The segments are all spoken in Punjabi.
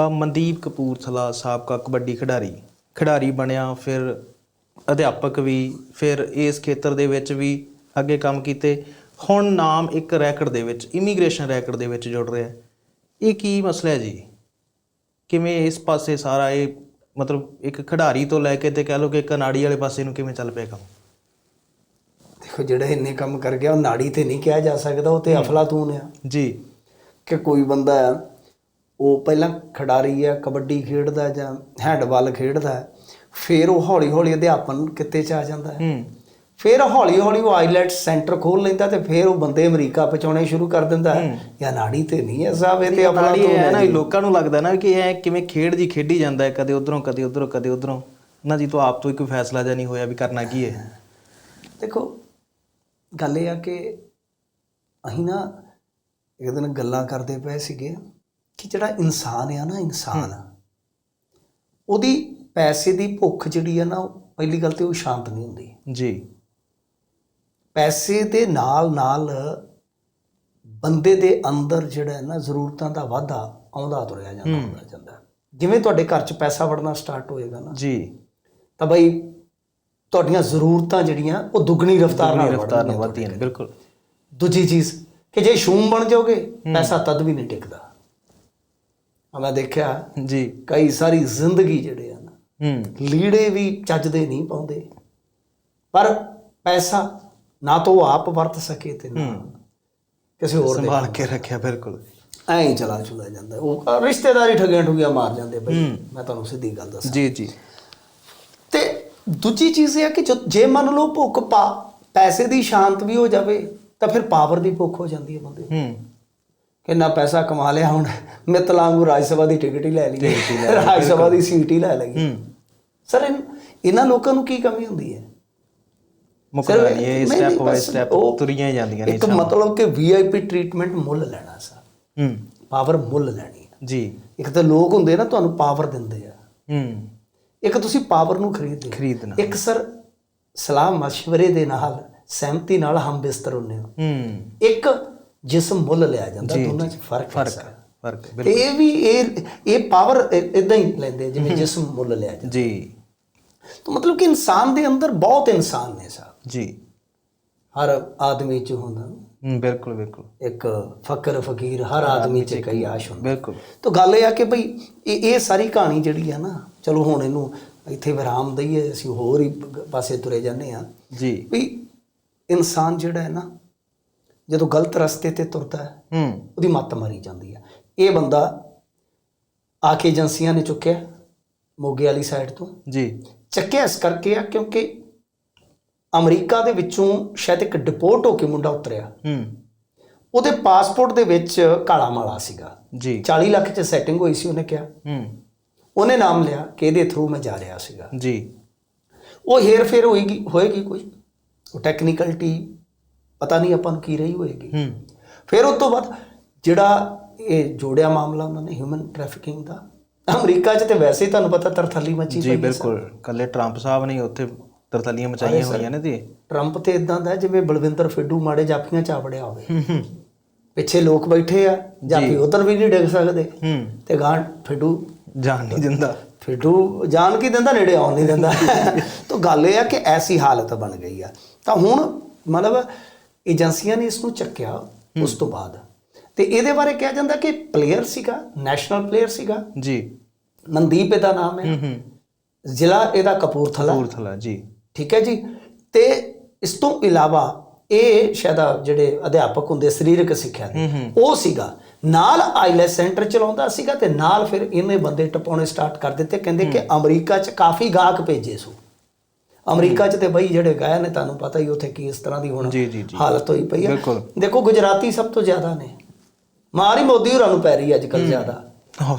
ਮਨਦੀਪ ਕਪੂਰਥਲਾ ਸਾਬਕਾ ਕਬੱਡੀ ਖਿਡਾਰੀ। ਖਿਡਾਰੀ ਬਣਿਆ ਫਿਰ ਅਧਿਆਪਕ ਵੀ ਫਿਰ ਇਸ ਖੇਤਰ ਦੇ ਵਿੱਚ ਵੀ ਅੱਗੇ ਕੰਮ ਕੀਤੇ। ਹੁਣ ਨਾਮ ਇੱਕ ਰੈਕਡ ਦੇ ਵਿੱਚ ਇਮੀਗ੍ਰੇਸ਼ਨ ਰੈਕਡ ਦੇ ਵਿੱਚ ਜੁੜ ਰਿਹਾ। ਇਹ ਕੀ ਮਸਲਾ ਹੈ ਜੀ? ਕਿਵੇਂ ਇਸ ਪਾਸੇ ਸਾਰਾ ਇਹ ਮਤਲਬ ਇੱਕ ਖਿਡਾਰੀ ਤੋਂ ਲੈ ਕੇ ਤੇ ਕਹਿ ਲਓ ਕਿ ਕਨਾਡੀ ਵਾਲੇ ਪਾਸੇ ਨੂੰ ਕਿਵੇਂ ਚੱਲ ਪਿਆ ਕੰਮ? ਦੇਖੋ ਜਿਹੜਾ ਇੰਨੇ ਕੰਮ ਕਰ ਗਿਆ ਉਹ ਨਾੜੀ ਤੇ ਨਹੀਂ ਕਿਹਾ ਜਾ ਸਕਦਾ ਉਹ ਤੇ ਅਫਲਾਤੂਨ ਆ। ਜੀ। ਕਿ ਕੋਈ ਬੰਦਾ ਹੈ ਉਹ ਪਹਿਲਾਂ ਖਿਡਾਰੀ ਹੈ ਕਬੱਡੀ ਖੇਡਦਾ ਜਾਂ ਹੈਂਡਬਾਲ ਖੇਡਦਾ ਫਿਰ ਉਹ ਹੌਲੀ ਹੌਲੀ ਅਧਿਆਪਨ ਕਿੱਤੇ ਚ ਆ ਜਾਂਦਾ ਹੈ। ਫਿਰ ਹੌਲੀ ਹੌਲੀ ਉਹ ਆਈਲੈਟ ਸੈਂਟਰ ਖੋਲ ਲੈਂਦਾ ਤੇ ਫਿਰ ਉਹ ਬੰਦੇ ਅਮਰੀਕਾ ਪਹੁੰਚਾਉਣੇ ਸ਼ੁਰੂ ਕਰ ਦਿੰਦਾ ਜਾਂ ਨਾੜੀ ਤੇ ਨਹੀਂ ਹੈ ਸਾਹਿਬ ਇਹ ਤੇ ਅਫਲਾਤੂਨ ਇਹ ਹੈ ਨਾ ਲੋਕਾਂ ਨੂੰ ਲੱਗਦਾ ਨਾ ਕਿ ਇਹ ਕਿਵੇਂ ਖੇਡ ਜੀ ਖੇਡੀ ਜਾਂਦਾ ਹੈ ਕਦੇ ਉਧਰੋਂ ਕਦੇ ਉਧਰੋਂ ਕਦੇ ਉਧਰੋਂ। ਨਾ ਜੀ ਤੋਂ ਆਪ ਤੋਂ ਕੋਈ ਫੈਸਲਾ ਜਾਂ ਨਹੀਂ ਹੋਇਆ ਵੀ ਕਰਨਾ ਕੀ ਹੈ। ਦੇਖੋ ਗੱਲ ਇਹ ਆ ਕਿ ਅਸੀਂ ਨਾ ਇੱਕ ਦਿਨ ਗੱਲਾਂ ਕਰਦੇ ਪਏ ਸੀਗੇ। ਕਿ ਜਿਹੜਾ ਇਨਸਾਨ ਆ ਨਾ ਇਨਸਾਨ। ਉਹਦੀ ਪੈਸੇ ਦੀ ਭੁੱਖ ਜਿਹੜੀ ਆ ਨਾ ਪਹਿਲੀ ਗੱਲ ਤੇ ਉਹ ਸ਼ਾਂਤ ਨਹੀਂ ਹੁੰਦੀ। ਜੀ। ਪੈਸੇ ਦੇ ਨਾਲ ਨਾਲ ਬੰਦੇ ਦੇ ਅੰਦਰ ਜਿਹੜਾ ਨਾ ਜ਼ਰੂਰਤਾਂ ਦਾ ਵਾਧਾ ਆਉਂਦਾ ਤੁਰਿਆ ਜਾਂਦਾ ਹੁੰਦਾ ਜਾਂਦਾ। ਜਿਵੇਂ ਤੁਹਾਡੇ ਘਰ 'ਚ ਪੈਸਾ ਵੜਨਾ ਸਟਾਰਟ ਹੋਏਗਾ ਨਾ। ਜੀ। ਤਾਂ ਬਈ ਤੁਹਾਡੀਆਂ ਜ਼ਰੂਰਤਾਂ ਜਿਹੜੀਆਂ ਉਹ ਦੁੱਗਣੀ ਰਫ਼ਤਾਰ ਨਾਲ ਰਫਤਾਰ ਨਾਲ ਵਧਦੀਆਂ ਨੇ ਬਿਲਕੁਲ। ਦੂਜੀ ਚੀਜ਼ ਕਿ ਜੇ ਸ਼ੂਮ ਬਣ ਜਾਓਗੇ ਪੈਸਾ ਤਦ ਵੀ ਨਹੀਂ ਟਿਕਦਾ। ਮੈਂ ਦੇਖਿਆ ਜੀ। ਕਈ ਸਾਰੀ ਜ਼ਿੰਦਗੀ ਜਿਹੜੇ ਆ ਨਾ ਹੂੰ। ਲੀੜੇ ਵੀ ਚੱਜਦੇ ਨਹੀਂ ਪਾਉਂਦੇ। ਪਰ ਪੈਸਾ ਨਾ ਤਾਂ ਆਪ ਵਰਤ ਸਕੇ ਤੇ ਨਾ ਕਿਸੇ ਹੋਰ ਦੇ ਸੰਭਾਲ ਕੇ ਰੱਖਿਆ ਬਿਲਕੁਲ। ਐਂ ਹੀ ਚਲਾ ਚੁਲਾ ਜਾਂਦਾ। ਉਹ ਰਿਸ਼ਤੇਦਾਰੀ ਠਗੀਆਂ ਠੁਗੀਆਂ ਮਾਰ ਜਾਂਦੇ ਬਈ। ਮੈਂ ਤੁਹਾਨੂੰ ਸਿੱਧੀ ਗੱਲ ਦੱਸਾਂ। ਜੀ ਜੀ। ਤੇ ਦੂਜੀ ਚੀਜ਼ ਇਹ ਹੈ ਕਿ ਜੋ- ਜੇ ਮੰਨ ਲਓ ਭੁੱਖ ਪਾ ਪੈਸੇ ਦੀ ਸ਼ਾਂਤ ਵੀ ਹੋ ਜਾਵੇ ਤਾਂ ਫਿਰ ਪਾਵਰ ਦੀ ਭੁੱਖ ਹੋ ਜਾਂਦੀ ਹੈ ਬੰਦੇ ਨੂੰ। ਕਿੰਨਾ ਪੈਸਾ ਕਮਾ ਲਿਆ ਹੁਣ? ਮਿਤਲਾਂਗੂ ਰਾਜ ਸਭਾ ਦੀ ਟਿਕਟ ਹੀ ਲੈ ਲਈ। ਰਾਜ ਸਭਾ ਦੀ ਸੀਟ ਹੀ ਲੈ ਲਈ। ਸਰ ਇਹਨਾਂ ਲੋਕਾਂ ਨੂੰ ਕੀ ਕਮੀ ਹੁੰਦੀ ਹੈ? ਨਹੀਂ ਇਹ ਸਟੈਪ ਬਾਈ ਸਟੈਪ ਤੁਰੀਆਂ ਜਾਂਦੀਆਂ ਨੇ ਇੱਕ ਮਤਲਬ ਕਿ ਵੀਆਈਪੀ ਟ੍ਰੀਟਮੈਂਟ ਮੁੱਲ ਲੈਣਾ ਸਰ। ਹੂੰ। ਪਾਵਰ ਮੁੱਲ ਲੈਣੀ ਹੈ। ਜੀ। ਇੱਕ ਤਾਂ ਲੋਕ ਹੁੰਦੇ ਨਾ ਤੁਹਾਨੂੰ ਪਾਵਰ ਦਿੰਦੇ ਆ। ਹੂੰ। ਇੱਕ ਤੁਸੀਂ ਪਾਵਰ ਨੂੰ ਖਰੀਦਦੇ। ਖਰੀਦਣਾ। ਇੱਕ ਸਰ ਸਲਾਹ مشਵਰੇ ਦੇ ਨਾਲ ਸਹਿਮਤੀ ਨਾਲ ਹਮ ਬਿਸਤਰ ਹੁੰਨੇ ਹੋ। ਹੂੰ। ਇੱਕ ਜਿਸਮ ਮੁੱਲ ਲਿਆ ਜਾਂਦਾ ਦੋਨਾਂ 'ਚ ਫ਼ਰਕ ਹੈ ਫ਼ਰਕ ਤੇ ਇਹ ਵੀ ਇਹ ਇਹ ਪਾਵਰ ਇਦਾਂ ਹੀ ਲੈਂਦੇ ਜਿਵੇਂ ਜਿਸਮ ਮੁੱਲ ਲਿਆ ਜਾਂਦਾ। ਜੀ। ਤਾਂ ਮਤਲਬ ਕਿ ਇਨਸਾਨ ਦੇ ਅੰਦਰ ਬਹੁਤ ਇਨਸਾਨ ਨੇ ਸਾਹਿਬ ਜੀ। ਹਰ ਆਦਮੀ 'ਚ ਹੁੰਦਾ। ਹੂੰ ਬਿਲਕੁਲ ਬਿਲਕੁਲ। ਇੱਕ ਫਕਰ ਫਕੀਰ ਹਰ ਆਦਮੀ 'ਚ ਕਈ ਆਸ਼ ਹੁੰਦਾ। ਬਿਲਕੁਲ। ਤਾਂ ਗੱਲ ਇਹ ਆ ਕਿ ਭਈ ਇਹ ਇਹ ਸਾਰੀ ਕਹਾਣੀ ਜਿਹੜੀ ਆ ਨਾ ਚਲੋ ਹੁਣ ਇਹਨੂੰ ਇੱਥੇ ਵਿਰਾਮ ਦਈਏ ਅਸੀਂ ਹੋਰ ਹੀ ਪਾਸੇ ਤੁਰੇ ਜਾਂਦੇ ਆ ਜੀ। ਵੀ ਇਨਸਾਨ ਜਿਹੜਾ ਹੈ ਨਾ ਜਦੋਂ ਗਲਤ ਰਸਤੇ ਤੇ ਤੁਰਦਾ ਹੈ ਹੂੰ। ਉਹਦੀ ਮੱਤ ਮਾਰੀ ਜਾਂਦੀ ਆ ਇਹ ਬੰਦਾ ਆ ਕੇ ਏਜੰਸੀਆਂ ਨੇ ਚੁੱਕਿਆ ਮੋਗੇ ਵਾਲੀ ਸਾਈਡ ਤੋਂ। ਜੀ। ਚੱਕਿਆ ਇਸ ਕਰਕੇ ਆ ਕਿਉਂਕਿ ਅਮਰੀਕਾ ਦੇ ਵਿੱਚੋਂ ਸ਼ਾਇਦ ਇੱਕ ਡਿਪੋਰਟ ਹੋ ਕੇ ਮੁੰਡਾ ਉਤਰਿਆ। ਹੂੰ। ਉਹਦੇ ਪਾਸਪੋਰਟ ਦੇ ਵਿੱਚ ਕਾਲਾ ਮਾਲਾ ਸੀਗਾ। ਜੀ। 40 ਲੱਖ ਚ ਸੈਟਿੰਗ ਹੋਈ ਸੀ ਉਹਨੇ ਕਿਹਾ। ਹੂੰ। ਉਹਨੇ ਨਾਮ ਲਿਆ ਕਿ ਇਹਦੇ ਥਰੂ ਮੈਂ ਜਾ ਰਿਹਾ ਸੀਗਾ। ਜੀ। ਉਹ ਹੇਰ ਫੇਰ ਹੋਏਗੀ ਹੋਏਗੀ ਕੋਈ। ਉਹ ਟੈਕਨੀਕਲਿਟੀ ਪਤਾ ਨਹੀਂ ਆਪਾਂ ਨੂੰ ਕੀ ਰਹੀ ਹੋਏਗੀ। ਹੂੰ। ਫਿਰ ਉਸ ਤੋਂ ਬਾਅਦ ਜਿਹੜਾ ਇਹ ਜੋੜਿਆ ਮਾਮਲਾ ਉਹਨਾਂ ਨੇ ਹਿਊਮਨ ਟ੍ਰੈਫਿਕਿੰਗ ਦਾ ਅਮਰੀਕਾ 'ਚ ਤੇ ਵੈਸੇ ਹੀ ਤੁਹਾਨੂੰ ਪਤਾ ਤਰਥੱਲੀ ਮੱਚੀ ਜੀ ਪਈ ਹੈ ਬਿਲਕੁਲ। ਕੱਲੇ ਟਰੰਪ ਸਾਹਿਬ ਨੇ ਉੱਥੇ ਤਰਤਲੀਆਂ ਮਚਾਈਆਂ ਹੋਈਆਂ ਨੇ ਤੇ। ਟਰੰਪ ਤੇ ਇਦਾਂ ਦਾ ਜਿਵੇਂ ਬਲਵਿੰਦਰ ਫਿੱਡੂ ਮਾੜੇ ਜਾਫੀਆਂ ਚਾਪੜਿਆ ਹੋਵੇ। ਪਿੱਛੇ ਲੋਕ ਬੈਠੇ ਆ ਜਾਫੀ ਉਧਰ ਵੀ ਨਹੀਂ ਡਿੱਗ ਸਕਦੇ। ਤੇ ਗਾਂ ਫਿੱਡੂ ਜਾਣ ਨਹੀਂ ਦਿੰਦਾ। ਫਿੱਡੂ ਜਾਣ ਕੀ ਦਿੰਦਾ ਨੇੜੇ ਆਉਣ ਨਹੀਂ ਦਿੰਦਾ। ਤਾਂ ਗੱਲ ਇਹ ਆ ਕਿ ਐਸੀ ਹਾਲਤ ਬਣ ਗਈ ਆ। ਤਾਂ ਹੁਣ ਮਤਲਬ ਏਜੰਸੀਆਂ ਨੇ ਇਸ ਨੂੰ ਚੱਕਿਆ ਉਸ ਤੋਂ ਬਾਅਦ। ਤੇ ਇਹਦੇ ਬਾਰੇ ਕਿਹਾ ਜਾਂਦਾ ਕਿ ਪਲੇਅਰ ਸੀਗਾ ਨੈਸ਼ਨਲ ਪਲੇਅਰ ਸੀਗਾ। ਜੀ। ਮਨਦੀਪ ਇਹਦਾ ਨਾਮ ਹੈ। ਜ਼ਿਲ੍ਹਾ ਇਹਦਾ ਕਪੂਰਥਲਾ। ਕਪੂਰਥਲਾ ਜੀ। ਠੀਕ ਹੈ ਜੀ? ਤੇ ਇਸ ਤੋਂ ਇਲਾਵਾ ਇਹ ਸ਼ਾਇਦ ਜਿਹੜੇ ਅਧਿਆਪਕ ਹੁੰਦੇ ਸਰੀਰਕ ਸਿੱਖਿਆ ਦੇ ਉਹ ਸੀਗਾ। ਨਾਲ ਆਈਲੈਸ ਸੈਂਟਰ ਚਲਾਉਂਦਾ ਸੀਗਾ ਤੇ ਨਾਲ ਫਿਰ ਇਹਨੇ ਬੰਦੇ ਟਪਾਉਣੇ ਸਟਾਰਟ ਕਰ ਦਿੱਤੇ। ਕਹਿੰਦੇ ਕਿ ਅਮਰੀਕਾ 'ਚ ਕਾਫੀ ਗਾਹਕ ਭੇਜੇ ਸੋ। ਅਮਰੀਕਾ 'ਚ ਤੇ ਬਈ ਜਿਹੜੇ ਗਏ ਨੇ ਤੁਹਾਨੂੰ ਪਤਾ ਹੀ ਉੱਥੇ ਕੀ ਇਸ ਤਰ੍ਹਾਂ ਦੀ ਹੁਣ। ਹਾਲਤ ਹੋਈ ਪਈ ਹੈ। ਦੇਖੋ ਗੁਜਰਾਤੀ ਸਭ ਤੋਂ ਜ਼ਿਆਦਾ ਨੇ। ਮਾਰ ਹੀ ਮੋਦੀ ਹੋਰਾਂ ਨੂੰ ਪੈ ਰਹੀ ਅੱਜ ਕੱਲ ਜ਼ਿਆਦਾ।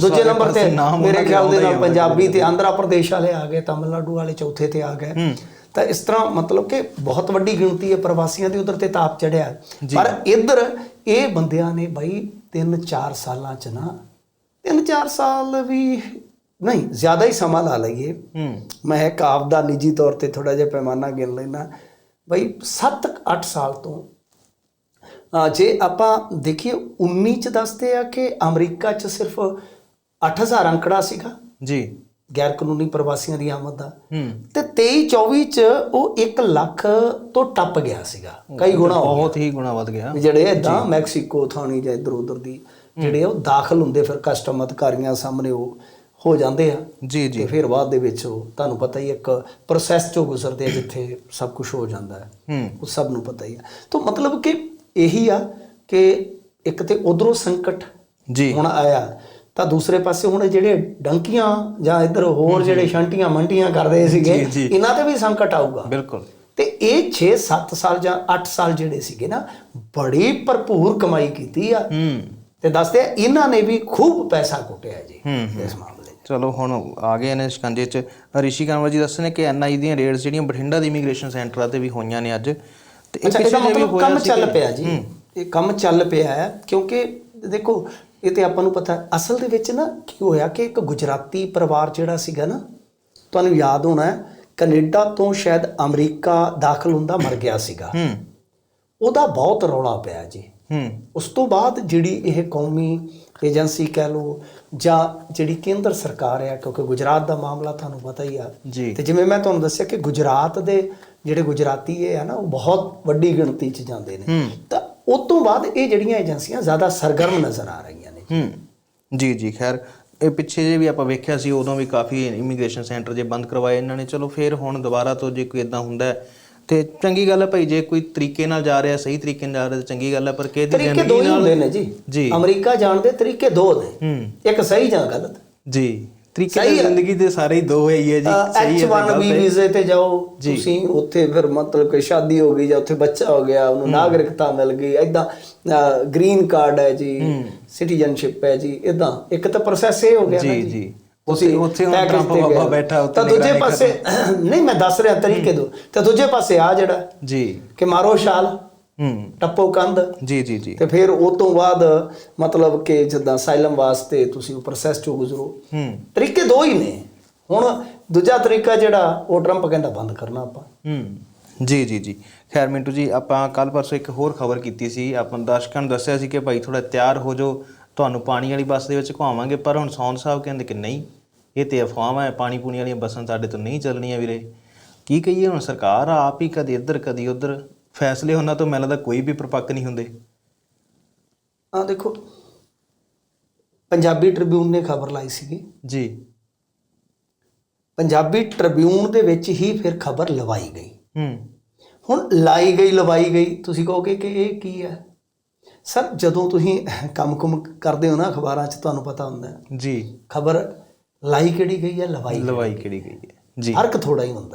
ਦੂਜੇ ਨੰਬਰ ਤੇ ਮੇਰੇ ਖਿਆਲ ਦੇ ਨਾਲ ਪੰਜਾਬੀ ਤੇ ਆਂਧਰਾ ਪ੍ਰਦੇਸ਼ ਵਾਲੇ ਆ ਗਏ ਤਾਮਿਲਨਾਡੂ ਵਾਲੇ ਚੌਥੇ ਤੇ ਆ ਗਏ। ਤਾਂ ਇਸ ਤਰ੍ਹਾਂ ਮਤਲਬ ਕਿ ਬਹੁਤ ਵੱਡੀ ਗਿਣਤੀ ਹੈ ਪ੍ਰਵਾਸੀਆਂ ਦੀ ਉਧਰ ਤੇ ਤਾਪ ਚੜਿਆ। ਪਰ ਇੱਧਰ ਇਹ ਬੰਦਿਆਂ ਨੇ ਬਾਈ 3-4 ਸਾਲਾਂ ਚ ਨਾ 3-4 ਸਾਲ ਵੀ ਨਹੀਂ ਜ਼ਿਆਦਾ ਹੀ ਸਮਾਂ ਲਾ ਲਈਏ। ਮੈਂ ਇੱਕ ਆਪ ਦਾ ਨਿੱਜੀ ਤੌਰ ਤੇ ਥੋੜਾ ਜਿਹਾ ਪੈਮਾਨਾ ਗਿਣ ਲੈਣਾ ਬਈ 7-8 ਸਾਲ ਤੋਂ ਜੇ ਆਪਾਂ ਦੇਖੀਏ 19 ਚ ਦੱਸਦੇ ਆ ਕਿ ਅਮਰੀਕਾ ਚ ਸਿਰਫ 8000 ਅੰਕੜਾ ਸੀਗਾ। ਜੀ। ਗੈਰ ਕਾਨੂੰਨੀ ਪ੍ਰਵਾਸੀਆਂ ਦੀ ਆਮਦ ਦਾ। ਤੇ 23 24 ਚ ਉਹ 1 ਲੱਖ ਤੋਂ ਟੱਪ ਗਿਆ ਸੀਗਾ। ਕਈ ਗੁਣਾ ਬਹੁਤ ਹੀ ਗੁਣਾ ਵੱਧ ਗਿਆ। ਜਿਹੜੇ ਇਦਾਂ ਮੈਕਸੀਕੋ ਥਾਣੀ ਜਾਂ ਇਧਰ ਉਧਰ ਦੀ ਜਿਹੜੇ ਉਹ ਦਾਖਲ ਹੁੰਦੇ ਫਿਰ ਕਸਟਮ ਅਧਿਕਾਰੀਆਂ ਸਾਹਮਣੇ ਉਹ। ਹੋ ਜਾਂਦੇ ਆ। ਜੀ ਜੀ। ਤੇ ਫਿਰ ਬਾਅਦ ਦੇ ਵਿੱਚ ਉਹ ਤੁਹਾਨੂੰ ਪਤਾ ਹੀ ਇੱਕ ਪ੍ਰੋਸੈਸ ਚੋਂ ਗੁਜ਼ਰਦੇ ਆ ਜਿੱਥੇ ਸਭ ਕੁਝ ਹੋ ਜਾਂਦਾ ਹੈ। ਹੂੰ। ਉਹ ਸਭ ਨੂੰ ਪਤਾ ਹੀ ਆ। ਤਾਂ ਮਤਲਬ ਕਿ ਇਹੀ ਆ ਕਿ ਇੱਕ ਤੇ ਉਧਰੋਂ ਸੰਕਟ ਜੀ। ਹੁਣ ਆਇਆ ਤਾਂ ਦੂਸਰੇ ਪਾਸੇ ਹੁਣ ਜਿਹੜੇ ਡੰਕੀਆਂ ਜਾਂ ਇੱਧਰ ਹੋਰ ਜਿਹੜੇ ਸ਼ੰਟੀਆਂ ਮੰਟੀਆਂ ਕਰਦੇ ਸੀਗੇ। ਇਹਨਾਂ ਤੇ ਵੀ ਸੰਕਟ ਆਊਗਾ। ਬਿਲਕੁਲ। ਤੇ ਇਹ 6-7 ਸਾਲ ਜਾਂ 8 ਸਾਲ ਜਿਹੜੇ ਸੀਗੇ ਨਾ ਬੜੀ ਭਰਪੂਰ ਕਮਾਈ ਕੀਤੀ ਆ। ਹੂੰ। ਤੇ ਦੱਸਦੇ ਆ ਇਹਨਾਂ ਨੇ ਵੀ ਖੂਬ ਪੈਸਾ ਕੁੱਟਿਆ ਜੀ ਇਸ ਮਾਮਲੇ ਚਲੋ ਹੁਣ ਆ ਗਏ ਨੇ ਸ਼ਿਕੰਜੇ ਚ। ਰਿਸ਼ੀ ਕਾਂਵਰ ਜੀ ਦੱਸਣੇ ਕਿ ਐਨਆਈ ਦੀਆਂ ਰੇਡਸ ਜਿਹੜੀਆਂ ਬਠਿੰਡਾ ਦੀ ਇਮੀਗ੍ਰੇਸ਼ਨ ਸੈਂਟਰਾਂ ਤੇ ਵੀ ਹੋਈਆਂ ਨੇ ਅੱਜ। ਤੇ ਇਹ ਪਿੱਛੇ ਜੇ ਵੀ ਹੋਇਆ ਕੰਮ ਚੱਲ ਪਿਆ ਜੀ। ਇਹ ਕੰਮ ਚੱਲ ਪਿਆ ਹੈ ਕਿਉਂਕਿ ਦੇਖੋ ਇਹ ਤੇ ਆਪਾਂ ਨੂੰ ਪਤਾ ਅਸਲ ਦੇ ਵਿੱਚ ਨਾ ਕੀ ਹੋਇਆ ਕਿ ਇੱਕ ਗੁਜਰਾਤੀ ਪਰਿਵਾਰ ਜਿਹੜਾ ਸੀਗਾ ਨਾ ਤੁਹਾਨੂੰ ਯਾਦ ਹੋਣਾ ਕੈਨੇਡਾ ਤੋਂ ਸ਼ਾਇਦ ਅਮਰੀਕਾ ਦਾਖਲ ਹੁੰਦਾ ਮਰ ਗਿਆ ਸੀਗਾ। ਹੂੰ। ਉਹਦਾ ਬਹੁਤ ਰੌਲਾ ਪਿਆ ਜੀ। ਹੂੰ। ਉਸ ਤੋਂ ਬਾਅਦ ਜਿਹੜੀ ਇਹ ਕੌਮੀ ਏਜੰਸੀ ਕਹਿ ਲਓ ਜਾਂ ਜਿਹੜੀ ਕੇਂਦਰ ਸਰਕਾਰ ਹੈ ਕਿਉਂਕਿ ਗੁਜਰਾਤ ਦਾ ਮਾਮਲਾ ਤੁਹਾਨੂੰ ਪਤਾ ਹੀ ਆ। ਤੇ ਜਿਵੇਂ ਮੈਂ ਤੁਹਾਨੂੰ ਦੱਸਿਆ ਕਿ ਗੁਜਰਾਤ ਦੇ ਜਿਹੜੇ ਗੁਜਰਾਤੀ ਇਹ ਆ ਨਾ ਉਹ ਬਹੁਤ ਵੱਡੀ ਗਿਣਤੀ 'ਚ ਜਾਂਦੇ ਨੇ। ਤਾਂ ਉਸ ਤੋਂ ਬਾਅਦ ਇਹ ਜਿਹੜੀਆਂ ਏਜੰਸੀਆਂ ਜ਼ਿਆਦਾ ਸਰਗਰਮ ਨਜ਼ਰ ਆ ਰਹੀਆਂ ਨੇ। ਹੂੰ। ਜੀ ਜੀ ਖੈਰ ਇਹ ਪਿੱਛੇ ਜੇ ਵੀ ਆਪਾਂ ਵੇਖਿਆ ਸੀ ਉਦੋਂ ਵੀ ਕਾਫੀ ਇਮੀਗ੍ਰੇਸ਼ਨ ਸੈਂਟਰ ਜੇ ਬੰਦ ਕਰਵਾਏ ਇਹਨਾਂ ਨੇ। ਚਲੋ ਫੇਰ ਹੁਣ ਦੁਬਾਰਾ ਤੋਂ ਜੇ ਕੋਈ ਇਦਾਂ ਹੁੰਦਾ ਹੈ, ਤੇ ਚੰਗੀ ਗੱਲ ਹੈ ਭਾਈ ਜੇ ਕੋਈ ਤਰੀਕੇ ਨਾਲ ਜਾ ਰਿਹਾ ਸਹੀ ਤਰੀਕੇ ਨਾਲ ਜਾ ਰਿਹਾ ਤਾਂ ਚੰਗੀ ਗੱਲ ਹੈ ਪਰ ਕਿਹਦੀ ਤਰੀਕੇ ਦੋ ਹੀ ਹੁੰਦੇ ਨੇ ਜੀ। ਜੀ। ਅਮਰੀਕਾ ਜਾਣ ਦੇ ਤਰੀਕੇ ਦੋ ਨੇ। ਇੱਕ ਸਹੀ ਜਾਂ ਗਲਤ। ਜੀ। ਤਰੀਕੇ ਹੈ। ਜ਼ਿੰਦਗੀ ਦੇ ਸਾਰੇ ਹੀ ਦੋ ਹੈ ਜੀ। ਸਹੀ ਹੈ ਤੇ H1B ਗਲਤ ਹੈ। ਵੀਜ਼ੇ ਤੇ ਜਾਓ। ਤੁਸੀਂ ਉੱਥੇ ਫਿਰ ਮਤਲਬ ਕਿ ਸ਼ਾਦੀ ਹੋ ਗਈ ਜਾਂ ਉੱਥੇ ਬੱਚਾ ਹੋ ਗਿਆ ਉਹਨੂੰ ਨਾਗਰਿਕਤਾ ਮਿਲ ਗਈ। ਐਦਾਂ ਗ੍ਰੀਨ ਕਾਰਡ ਹੈ ਜੀ ਸਿਟੀਜ਼ਨਸ਼ਿਪ ਹੈ ਜੀ ਇਦਾਂ ਇੱਕ ਤਾਂ ਪ੍ਰੋਸੈਸ ਇਹ ਹੋ ਗਿਆ ਜੀ। ਜੀ। ਤੁਸੀਂ ਉੱਥੇ ਹੁਣ ਟਰੰਪ ਬਾਬਾ। ਬੈਠਾ ਉੱਥੇ ਤਾਂ ਦੂਜੇ ਪਾਸੇ ਨਹੀਂ ਮੈਂ ਦੱਸ ਰਿਹਾ ਤਰੀਕੇ ਦੋ ਤਾਂ। ਦੂਜੇ ਪਾਸੇ ਆ ਜਿਹੜਾ। ਜੀ। ਕਿ ਮਾਰੋ ਛਾਲ। ਹੂੰ। ਟੱਪੋ ਕੰਧ। ਜੀ ਜੀ ਜੀ। ਤੇ ਫਿਰ ਉਹ ਤੋਂ ਬਾਅਦ ਮਤਲਬ ਕਿ ਜਿੱਦਾਂ ਸਾਈਲਮ ਵਾਸਤੇ ਤੁਸੀਂ ਉਹ ਪ੍ਰੋਸੈਸ ਚੋਂ ਗੁਜ਼ਰੋ। ਹੂੰ। ਤਰੀਕੇ ਦੋ ਹੀ ਨੇ। ਹੁਣ ਦੂਜਾ ਤਰੀਕਾ ਜਿਹੜਾ ਉਹ ਟਰੰਪ ਕਹਿੰਦਾ ਬੰਦ ਕਰਨਾ ਆਪਾਂ। ਹੂੰ। ਜੀ ਜੀ ਜੀ। ਖੈਰ ਮਿੰਟੂ ਜੀ ਆਪਾਂ ਕੱਲ ਪਰਸੋਂ ਇੱਕ ਹੋਰ ਖਬਰ ਕੀਤੀ ਸੀ। ਆਪਾਂ ਦਰਸ਼ਕਾਂ ਨੂੰ ਦੱਸਿਆ ਸੀ ਕਿ ਭਾਈ ਥੋੜਾ ਤਿਆਰ ਹੋ ਜਾਓ। ਤੁਹਾਨੂੰ ਪਾਣੀ ਵਾਲੀ ਬੱਸ ਦੇ ਵਿੱਚ ਘੁਮਾਵਾਂਗੇ ਪਰ ਹੁਣ ਸੌਂਦ ਸਾਹਿਬ ਕਹਿੰਦੇ ਕਿ ਨਹੀਂ ਇਹ ਤੇ ਅਫਵਾਹਾਂ ਹੈ ਪਾਣੀ ਪੂਣੀ ਵਾਲੀਆਂ ਬੱਸਾਂ ਸਾਡੇ ਤੋਂ ਨਹੀਂ ਚੱਲਣੀਆਂ ਵੀਰੇ। ਕੀ ਕਹੀਏ ਹੁਣ ਸਰਕਾਰ ਆਪ ਹੀ ਕਦੀ ਇੱਧਰ ਕਦੀ ਉੱਧਰ ਫੈਸਲੇ ਉਹਨਾਂ ਤੋਂ ਮੈਨੂੰ ਲੱਗਦਾ ਕੋਈ ਵੀ ਪ੍ਰਪੱਕ ਨਹੀਂ ਹੁੰਦੇ। ਆ ਦੇਖੋ ਪੰਜਾਬੀ ਟ੍ਰਿਬਿਊਨ ਨੇ ਖਬਰ ਲਾਈ ਸੀਗੀ। ਜੀ। ਪੰਜਾਬੀ ਟ੍ਰਿਬਿਊਨ ਦੇ ਵਿੱਚ ਹੀ ਫਿਰ ਖਬਰ ਲਵਾਈ ਗਈ। ਹੂੰ। ਹੁਣ ਲਾਈ ਗਈ ਲਵਾਈ ਗਈ ਤੁਸੀਂ ਕਹੋਗੇ ਕਿ ਇਹ ਕੀ ਹੈ? ਸਰ ਜਦੋਂ ਤੁਸੀਂ ਕੰਮ-ਕੁਮ ਕਰਦੇ ਹੋ ਨਾ ਅਖਬਾਰਾਂ 'ਚ ਤੁਹਾਨੂੰ ਪਤਾ ਹੁੰਦਾ ਹੈ। ਜੀ। ਖਬਰ ਲਾਈ ਕਿਹੜੀ ਗਈ ਹੈ? ਲਵਾਈ ਲਵਾਈ ਕਿਹੜੀ ਗਈ ਹੈ? ਜੀ। ਫ਼ਰਕ ਥੋੜਾ ਹੀ ਹੁੰਦਾ